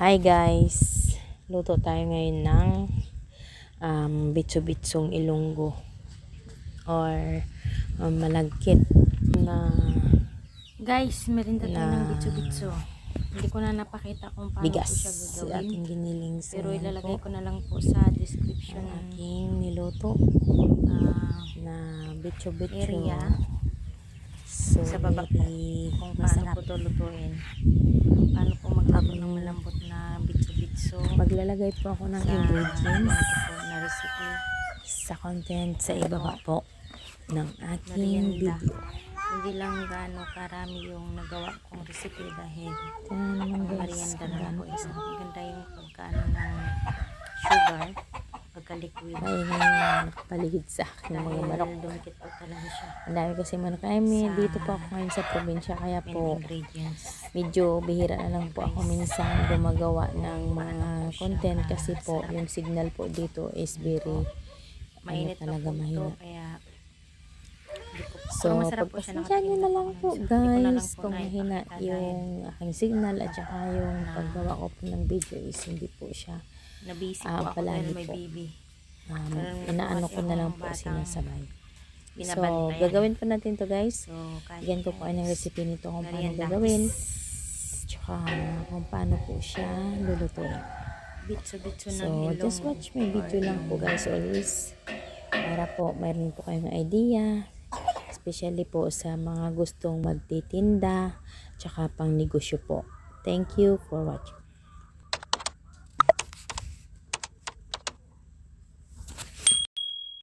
Hi guys! Luto tayo ngayon ng um, bitso-bitsong ilonggo or um, malagkit na Guys, merinda tayo Na- ng bitso-bitso. Hindi ko na napakita kung paano bigas ko siya sa gagawin. ating giniling sa Pero ilalagay po, ko na lang po sa description ng aking niluto ah, na bitso-bitso. area sa baba po kung paano masarap. po ito lutuin. Paano po magluto ng malambot na bitso-bitso Maglalagay po ako ng sa ingredients po na recipe. sa content sa ibaba po ng ating Merienda. video. Hindi lang gaano karami yung nagawa kong recipe dahil na naman guys. merienda na dami po isa. Maganda yung pagkaano ng sugar, pagka-liquid. Maingay na paligid sa akin mga manok. dumikit po talaga siya. Ang dami kasi manok. Ay, may, Sa- dito po ako ngayon sa probinsya. Kaya po, medyo bihira na lang po ako minsan gumagawa ng mga content kasi po yung signal po dito is very Mainit ano, talaga mahina. kaya So, Pero masarap po siya, pagpasensya nyo na lang po guys kung mahina yung aking signal at saka yung paggawa ko po ng video is hindi po siya Nabisi Ah, po ako dahil may po. baby. um, inaano ko na lang po sinasabay. So, gagawin po natin to guys. So, Bigyan ko po kayo ng recipe nito kung paano gagawin. Tsaka kung paano po siya lulutuin. Bitso-bitso ng So, just watch my video lang po guys always. Para po mayroon po kayong idea. Especially po sa mga gustong magtitinda. Tsaka pang negosyo po. Thank you for watching.